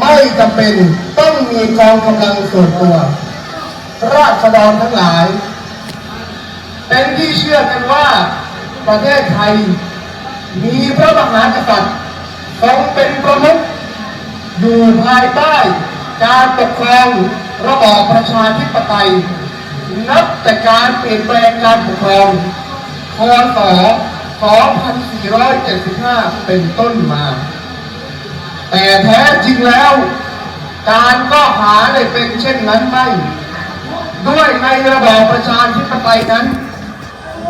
ไม่จำเป็นต้องมีกองกำลังส่วนตัว ราษฎรทั้งหลาย เป็นที่เชื่อกันว่าประเทศไทย มีพระมหากษัตริย์ทรงเป็นประมุขอยู่ภายใต้การปกครองระบอบประชาธิปไตย นับแต่การเปลี่ยนแปลงการปกครองพศ2475 เป็นต้นมา แต่แท้จริงแล้ว การก็หาได้เป็นเช่นนั้นไม่ ด้วยในระบอบประชาธิปไตยนั้น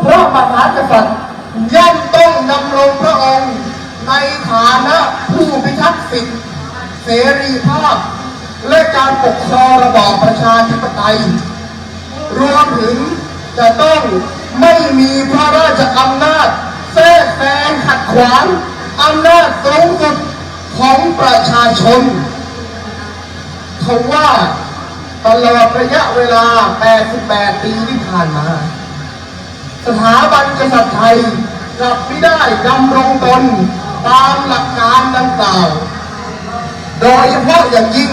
พระมหากษัตริย์ย่อมต้องดำรงพระองค์ในฐานะผู้พิทักษ์สิทธิเสรีภาพ และการปกครองระบอบประชาธิปไตย รวมถึงจะต้องไม่มีพระราชอำนาจแทรกแซงขัดขวางอำนาจสูงสุด ของประชาชนเขาว่าตลอดระยะเวลา 88 ปีที่ผ่านมา สถาบันกษัตริย์ไทยกลับไม่ได้ดำรงตนตามหลักการดังกล่าว โดยเฉพาะอย่างยิ่ง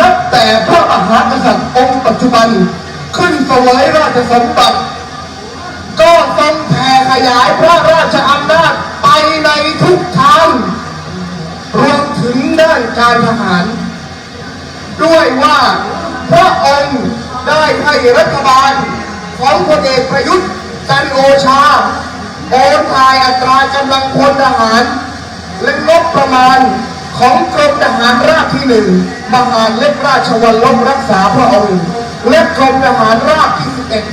นับแต่พระมหากษัตริย์องค์ปัจจุบันขึ้นสวยราชสมบัติ ก็ทรงแผ่ขยายพระราชอำนาจไปในทุกทาง ถึงด้านการทหาร ด้วยว่าพระองค์ได้ให้รัฐบาลของพลเอกประยุทธ์จันโอชาโอนถ่ายอัตรากำลังพลทหาร และงบประมาณของกรมทหารราบที่หนึ่งมหาเล็กราชวัลลบรักษาพระองค์ และกรมทหารราบที่สิบเอ็ด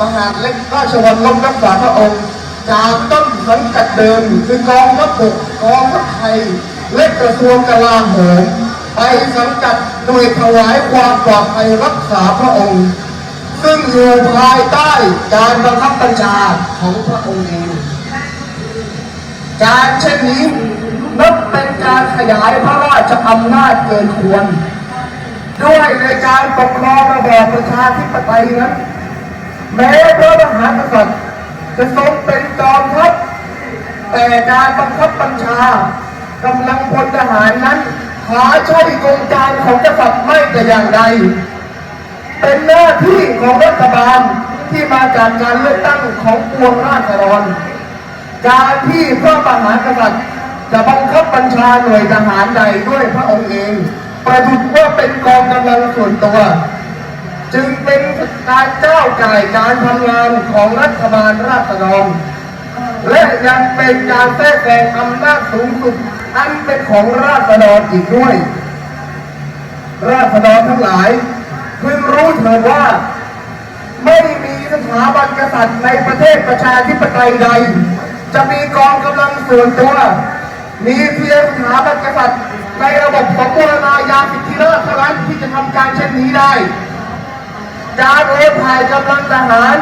มหาเล็กราชวัลลบรักษาพระองค์จากต้นสังกัดเดิมคือกองทัพบกกองทัพไทย และกระทรวงกลาโหมไปสังกัดหน่วยถวายความปลอดภัยรักษาพระองค์ ซึ่งอยู่ภายใต้การบังคับบัญชาของพระองค์เองการเช่นนี้นับเป็นการขยายพระราชอำนาจเกินควร ด้วยในการปกครองระบอบประชาธิปไตยนั้น แม้พระมหากษัตริย์จะทรงเป็นจอมทัพแต่การบังคับบัญชา กำลังพลทหารนั้นหาช่วยกองการของกษัตริย์ไม่แต่อย่างใด เป็นหน้าที่ของรัฐบาลที่มาจากการเลือกตั้งของปวงราษฎร การที่พระมหากษัตริย์จะบังคับบัญชาหน่วยทหารใดด้วยพระองค์เอง ประดุจว่าเป็นกองกำลังส่วนตัว จึงเป็นการเจ้าจ่ายการทำงานของรัฐบาลราษฎรและยังเป็นการแทรกแซงอำนาจสูงสุด อันเป็นของราษฎรอีกด้วย ราษฎรทั้งหลายพึงรู้เถิดว่า ไม่มีสถาบันกษัตริย์ในประเทศประชาธิปไตยใด จะมีกองกำลังส่วนตัว มีเพียงสถาบันกษัตริย์ในระบบของบูรณาญาสิทธิราชเท่านั้นที่จะทำการเช่นนี้ได้การโอนถ่ายกำลังทหาร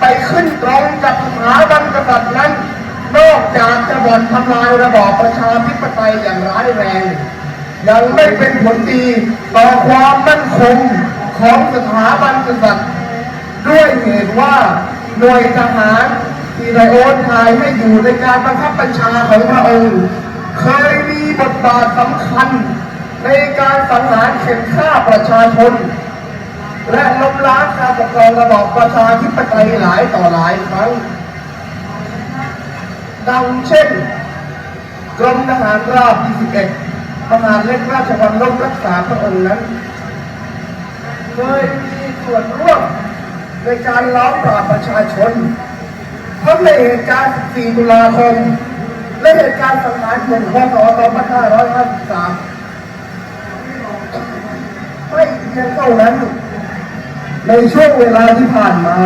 ไปขึ้นตรงกับสถาบันกษัตริย์นั้น กจากจะบ่อนทำลายระบอบประชาธิปไตยอย่างร้ายแรง ยังไม่เป็นผลดีต่อความมั่นคงของสถาบันกษัตริย์ด้วยเหตุว่าหน่วยทหารที่ไดโอนถ่ายให้อยู่ในการบังคับบัญชาของพระองค์ เคยมีบทบาทสำคัญ ในการสังหารเข็นฆ่าประชาชน และล้มล้างการปกครองระบอบประชาธิปไตยหลายต่อหลายครั้ง ดังเช่น กรมทหารราบ 21 มหาดเล็กราชวัลลบรักษาพระองค์นั้น เคยมีส่วนร่วมในการล้อมปราบประชาชนทั้งในเหตุการณ์ 14 ตุลาคม และเหตุการณ์สังหารกลุ่มพศ2553ไม่เพียงเท่านั้น ในช่วงเวลาที่ผ่านมา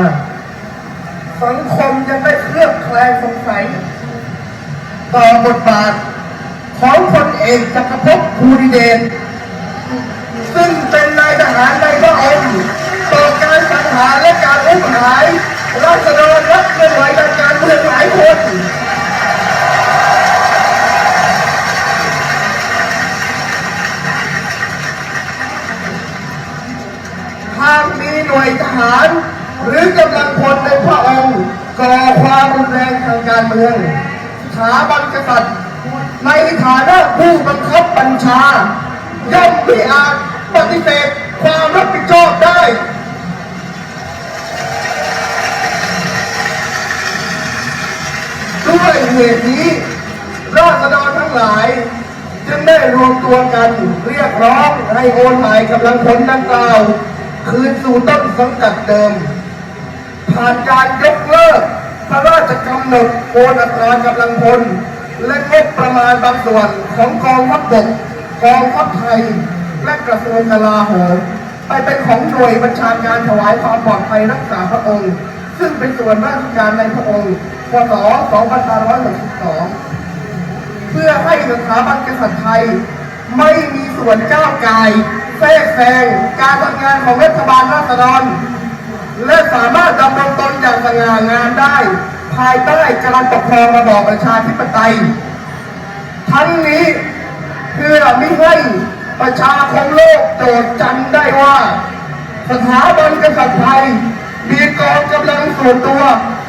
สังคมยังได้เคลือบแคลงสงสัย ต่อบทบาทของพลเอกจักรภพภูริเดชซึ่งเป็นนายทหารในพระองค์ต่อการสังหารและการอุ้มหายราษฎรและเคลื่อนไหวทางการเมืองหลายคนหากมีหน่วยทหารหรือกำลังพลในพระองค์ก่อความรุนแรงทางการเมือง ถาบันกษัตริย์ ในฐานะผู้บังคับบัญชา ย่อมไม่อาจปฏิเสธความรับผิดชอบได้ด้วยเหตุนี้ ราษฎรทั้งหลาย จึงได้รวมตัวกันเรียกร้องให้โอนหมายกำลังพลดังกล่าว คืนสู่ต้นสังกัดเดิม ผ่านการยกเลิก พระราชกำหนดโอนอัตรากำลังพล และงบประมาณบางส่วนของกองทัพบกกองทัพไทย และกระทรวงกลาโหมไปเป็นของหน่วยบัญชาการถวายความปลอดภัยรักษาพระองค์ ซึ่งเป็นส่วนราชการในพระองค์พศ2562 เพื่อให้สถาบันกษัตริย์ไทย ไม่มีส่วนก้าวไก่ายแทรกแซงการทำงานของรัฐบาลราษฎร และสามารถดำรงตนอย่างสง่างามได้ ภายใต้การปกครองระบอบประชาธิปไตย ทั้งนี้เพื่อไม่ให้ประชาคมโลกโจดจำได้ว่า สถาบันกษัตริย์ไทยมีกองกำลังส่วนตัว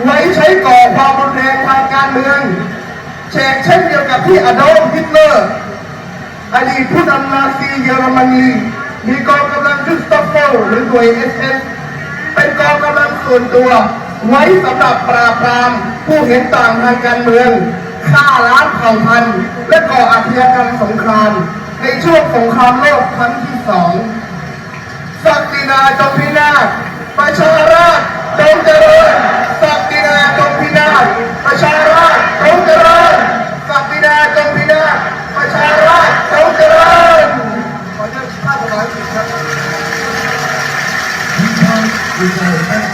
ไว้ใช้ก่อความรุนแรงทางการเมืองเชกเช่นเดียวกับที่อดอล์ฟฮิตเลอร์อดีตผู้นำนาซีเยอรมนีมีกองกำลังคริสตเฟลหรือหน่วยเอสเอส เป็นกองกำลังส่วนตัว ไว้สำหรับปราบปรามผู้เห็นต่างทางการเมืองฆ่าล้างเผ่าพันธุ์ และก่ออาชญากรรมสงคราม ในช่วงสงครามโลกครั้งที่สองศักดินาจงพินาศประชาราชจงเจริญศักดินาจงพินาศประชาราชจงเจริญ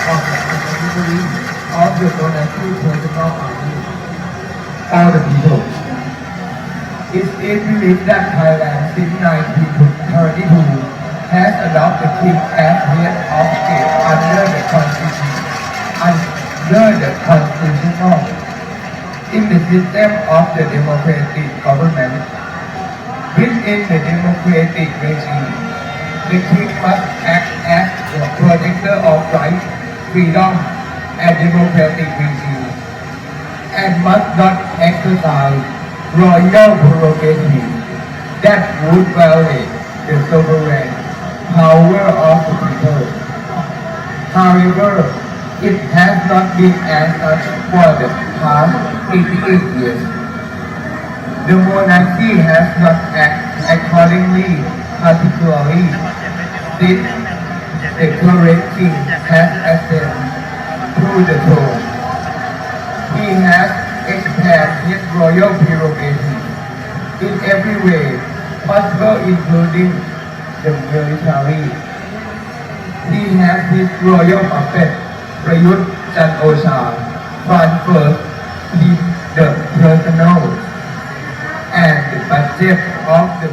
of the the monarchy political party, all the people. It's a belief that Thailand since 1932 has adopted king as head of state under the constitution, under the constitutional, in the system of the democratic government. Within the democratic regime, the king must act as the protector of rights, freedom, and democratic regime, and must not exercise royal prerogative that would violate the sovereign power of the people. However, it has not been as such for the past 88 years. The monarchy has not acted accordingly, particularly since the current king has ascended to the throne. He has expanded his royal prerogative in every way possible, including the military. He has his royal puppet, Prayut Chan Ocha, transferred the personal and the budget of the